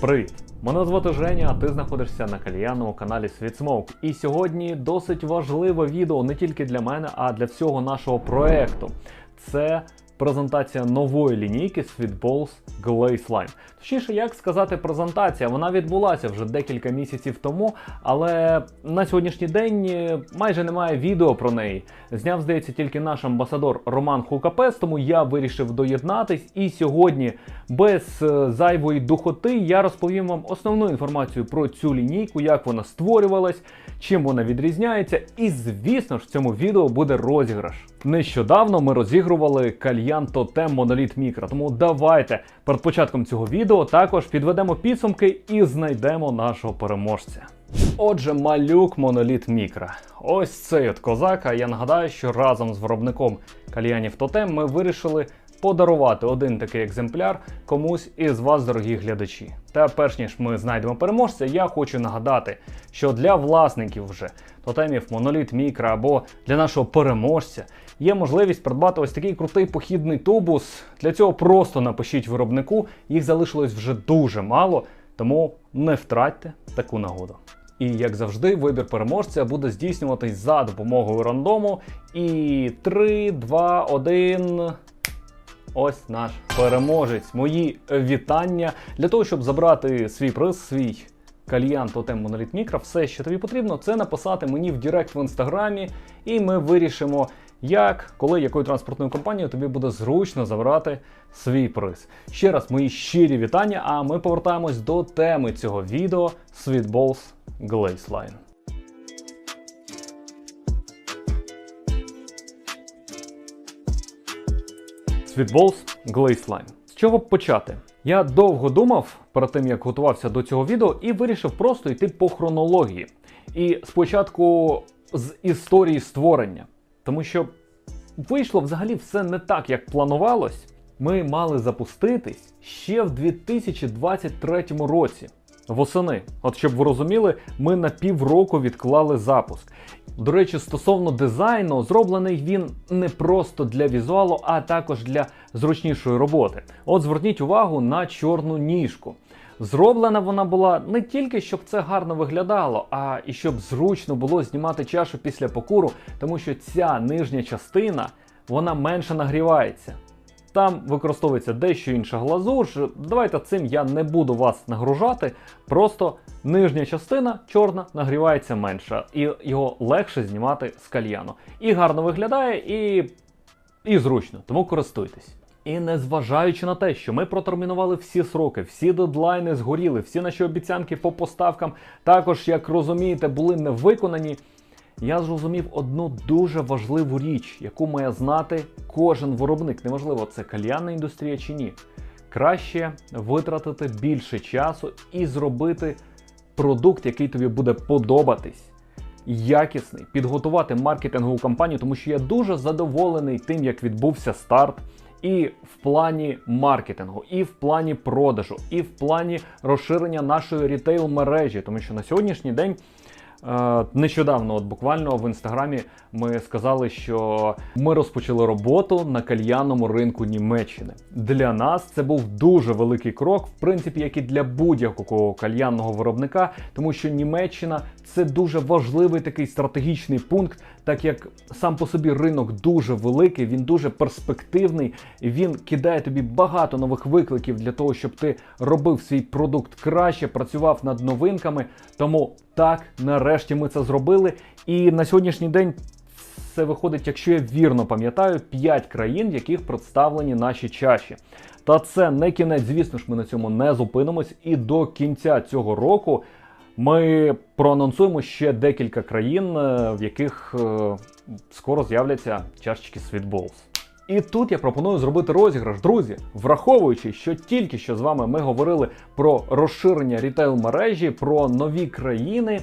Привіт! Мене звати Женя, а ти знаходишся на кальянному каналі Світсмоук. І сьогодні досить важливе відео не тільки для мене, а для всього нашого проекту. Це презентація нової лінійки Sweetballs Glaze Line. Точніше, як сказати, презентація, вона відбулася вже декілька місяців тому, але на сьогоднішній день е, майже немає відео про неї. Зняв, здається, тільки наш амбасадор Роман Хукапес, тому я вирішив доєднатись. І сьогодні, без е, зайвої духоти, я розповім вам основну інформацію про цю лінійку, як вона створювалась, чим вона відрізняється. І, звісно ж, в цьому відео буде розіграш. Нещодавно ми розігрували кальян Тотем Monolith Micro, тому давайте перед початком цього відео також підведемо підсумки і знайдемо нашого переможця. Отже, малюк Monolith Micro. Ось цей от козак. А я нагадаю, що разом з виробником кальянів Тотем ми вирішили подарувати один такий екземпляр комусь із вас, дорогі глядачі. Та перш ніж ми знайдемо переможця, я хочу нагадати, що для власників вже тотемів Monolith Micro або для нашого переможця є можливість придбати ось такий крутий похідний тубус. Для цього просто напишіть виробнику, їх залишилось вже дуже мало, тому не втратьте таку нагоду. І як завжди, вибір переможця буде здійснюватись за допомогою рандому. І 3, 2, 1. Ось наш переможець. Мої вітання для того, щоб забрати свій приз, свій кальян Тотем Monolith Micro, все, що тобі потрібно, це написати мені в Директ в інстаграмі, і ми вирішимо, як, коли, якою транспортною компанією тобі буде зручно забрати свій приз. Ще раз мої щирі вітання. А ми повертаємось до теми цього відео Sweetballs Glaze Line. Sweetballs Glaze Line. З чого б почати? Я довго думав перед тим, як готувався до цього відео, і вирішив просто йти по хронології. І спочатку з історії створення. Тому що вийшло взагалі все не так, як планувалось. Ми мали запуститись ще в 2023 році. Восени, от щоб ви розуміли, ми на півроку відклали запуск. До речі, стосовно дизайну, зроблений він не просто для візуалу, а також для зручнішої роботи. От зверніть увагу на чорну ніжку. Зроблена вона була не тільки щоб це гарно виглядало, а і щоб зручно було знімати чашу після покуру, тому що ця нижня частина вона менше нагрівається. Там використовується дещо інша глазур. Давайте цим я не буду вас нагружати. Просто нижня частина чорна нагрівається менше, і його легше знімати з кальяну. І гарно виглядає, і, і зручно, тому користуйтесь. І незважаючи на те, що ми протермінували всі сроки, всі дедлайни згоріли, всі наші обіцянки по поставкам також, як розумієте, були не виконані. Я зрозумів одну дуже важливу річ, яку має знати кожен виробник. Неважливо, це кальянна індустрія чи ні. Краще витратити більше часу і зробити продукт, який тобі буде подобатись. Якісний, підготувати маркетингову кампанію, тому що я дуже задоволений тим, як відбувся старт. І в плані маркетингу, і в плані продажу, і в плані розширення нашої рітейл мережі, тому що на сьогоднішній день. Е, Нещодавно, от буквально в інстаграмі, ми сказали, що ми розпочали роботу на кальянному ринку Німеччини. Для нас це був дуже великий крок, в принципі, як і для будь-якого кальянного виробника, тому що Німеччина це дуже важливий такий стратегічний пункт, так як сам по собі ринок дуже великий, він дуже перспективний, він кидає тобі багато нових викликів для того, щоб ти робив свій продукт краще, працював над новинками. Тому так, нарешті ми це зробили. І на сьогоднішній день це виходить, якщо я вірно пам'ятаю, 5 країн, в яких представлені наші чаші. Та це не кінець, звісно ж, ми на цьому не зупинимось. І до кінця цього року ми проанонсуємо ще декілька країн, е, в яких е, скоро з'являться чашечки Sweetballs. І тут я пропоную зробити розіграш, друзі, враховуючи, що тільки що з вами ми говорили про розширення рітейл мережі, про нові країни.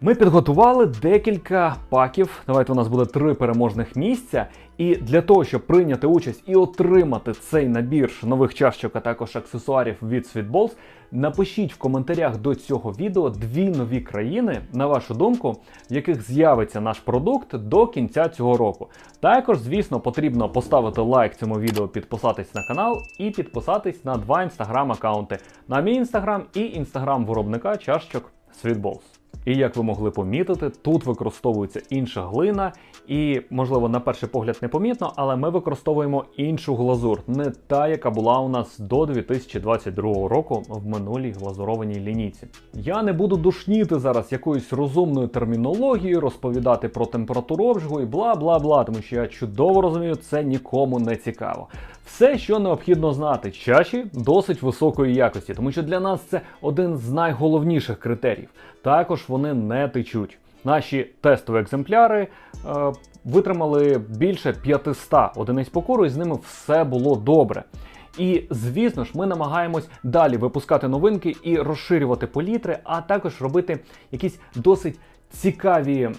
Ми підготували декілька паків. Давайте у нас буде три переможних місця. І для того, щоб прийняти участь і отримати цей набір нових чашок, а також аксесуарів від Sweetballs, напишіть в коментарях до цього відео дві нові країни, на вашу думку, в яких з'явиться наш продукт до кінця цього року. Також, звісно, потрібно поставити лайк цьому відео, підписатись на канал і підписатись на два інстаграм-аккаунти: на мій інстаграм і інстаграм виробника чашечок Sweetballs. І як ви могли помітити, тут використовується інша глина, і, можливо, на перший погляд непомітно, але ми використовуємо іншу глазур, не та, яка була у нас до 2022 року в минулій глазурованій лінійці. Я не буду душніти зараз якоюсь розумною термінологією, розповідати про температуру обжигу і бла бла бла, тому що я чудово розумію, це нікому не цікаво. Все, що необхідно знати, чаші досить високої якості, тому що для нас це один з найголовніших критеріїв. Також вони не течуть. Наші тестові екземпляри е, витримали більше 500 одиниць покору, і з ними все було добре. І звісно ж, ми намагаємось далі випускати новинки і розширювати політри, а також робити якісь досить цікаві,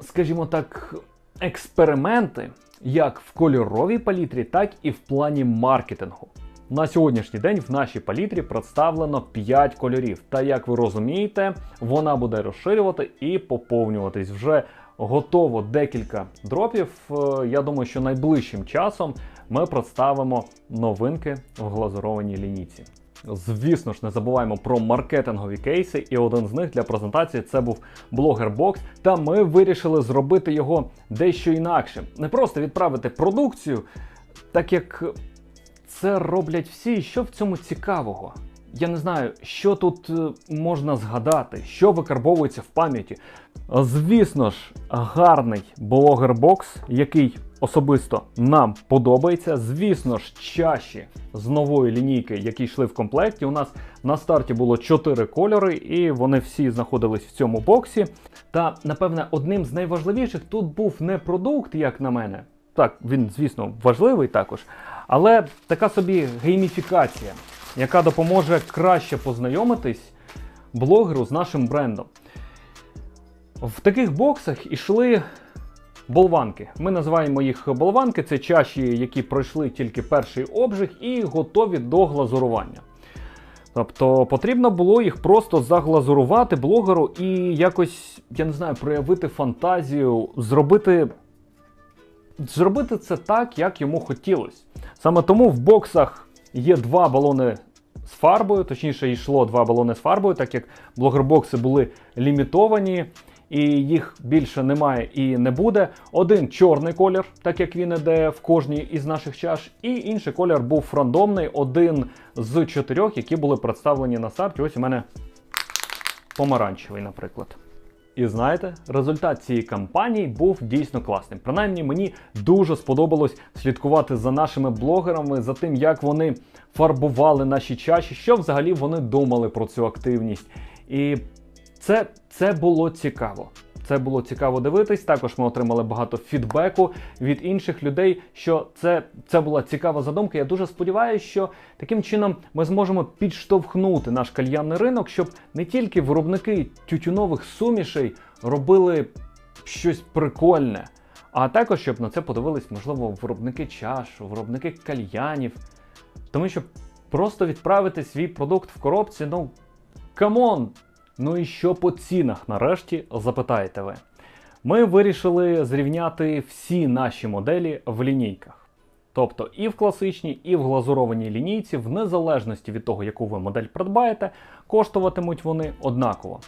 скажімо так, експерименти, як в кольоровій палітрі, так і в плані маркетингу. На сьогоднішній день в нашій палітрі представлено 5 кольорів. Та як ви розумієте, вона буде розширювати і поповнюватись. Вже готово декілька дропів. Е, Я думаю, що найближчим часом ми представимо новинки в глазурованій лінійці. Звісно ж, не забуваємо про маркетингові кейси, і один з них для презентації це був блогер Бокс. Та ми вирішили зробити його дещо інакше. Не просто відправити продукцію, так як це роблять всі. Що в цьому цікавого? Я не знаю, що тут е, можна згадати, що викарбовується в пам'яті. Звісно ж, гарний блогер-бокс, який особисто нам подобається. Звісно ж, чаші з нової лінійки, які йшли в комплекті. У нас на старті було 4 кольори, і вони всі знаходились в цьому боксі. Та, напевне, одним з найважливіших тут був не продукт, як на мене. Так, він, звісно, важливий також, але така собі гейміфікація, яка допоможе краще познайомитись блогеру з нашим брендом. В таких боксах ішли болванки. Ми називаємо їх болванки. Це чаші, які пройшли тільки перший обжиг і готові до глазурування. Тобто потрібно було їх просто заглазурувати блогеру і якось, я не знаю, проявити фантазію, зробити. Зробити це так, як йому хотілося. Саме тому в боксах є два балони з фарбою, точніше, йшло два балони з фарбою, так як блогер-бокси були лімітовані, і їх більше немає і не буде. Один чорний колір, так як він іде в кожній із наших чаш, і інший колір був рандомний, один з чотирьох, які були представлені на старті. Ось у мене помаранчевий, наприклад. І знаєте, результат цієї кампанії був дійсно класним. Принаймні, мені дуже сподобалось слідкувати за нашими блогерами, за тим, як вони фарбували наші чаші, що взагалі вони думали про цю активність. І це, це було цікаво. Це було цікаво дивитись. Також ми отримали багато фідбеку від інших людей, що це, це була цікава задумка. Я дуже сподіваюся, що таким чином ми зможемо підштовхнути наш кальянний ринок, щоб не тільки виробники тютюнових сумішей робили щось прикольне, а також щоб на це подивились, можливо, виробники чаш, виробники кальянів. Тому що просто відправити свій продукт в коробці, ну камон! Ну і що по цінах нарешті запитаєте ви? Ми вирішили зрівняти всі наші моделі в лінійках. Тобто і в класичній, і в глазурованій лінійці, в незалежності від того, яку ви модель придбаєте, коштуватимуть вони однаково.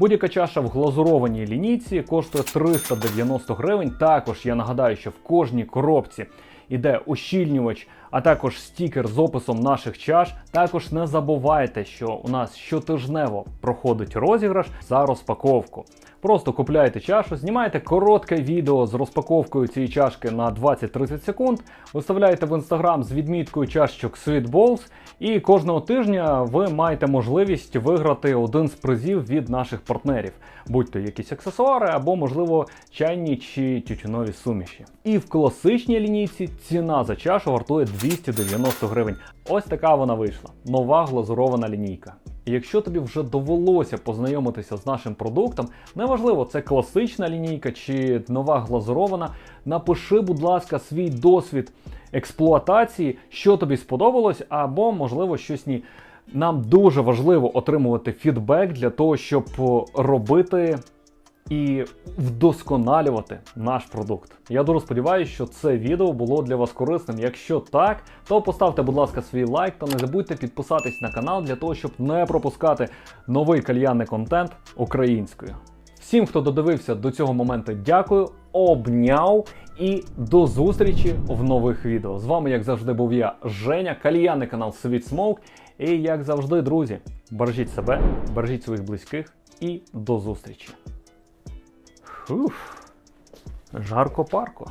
Будь-яка чаша в глазурованій лінійці коштує 390 гривень. Також я нагадаю, що в кожній коробці іде ущільнювач, а також стікер з описом наших чаш. Також не забувайте, що у нас щотижнево проходить розіграш за розпаковку. Просто купляєте чашу, знімаєте коротке відео з розпаковкою цієї чашки на 20-30 секунд, виставляєте в інстаграм з відміткою чашечок Sweet Balls, і кожного тижня ви маєте можливість виграти один з призів від наших партнерів, будь то якісь аксесуари або, можливо, чайні чи тютюнові суміші. І в класичній лінійці ціна за чашу вартує 290 гривень. Ось така вона вийшла. Нова глазурована лінійка. Якщо тобі вже довелося познайомитися з нашим продуктом, неважливо, це класична лінійка чи нова глазурована, напиши, будь ласка, свій досвід експлуатації, що тобі сподобалось, або, можливо, щось ні. Нам дуже важливо отримувати фідбек для того, щоб робити і вдосконалювати наш продукт. Я дуже сподіваюся, що це відео було для вас корисним. Якщо так, то поставте, будь ласка, свій лайк та не забудьте підписатись на канал для того, щоб не пропускати новий кальянний контент українською. Всім, хто додивився до цього моменту, дякую, обняв і до зустрічі в нових відео. З вами, як завжди, був я, Женя, кальянний канал Sweet Smoke. І як завжди, друзі, бережіть себе, бережіть своїх близьких і до зустрічі. Фух, жарко парко.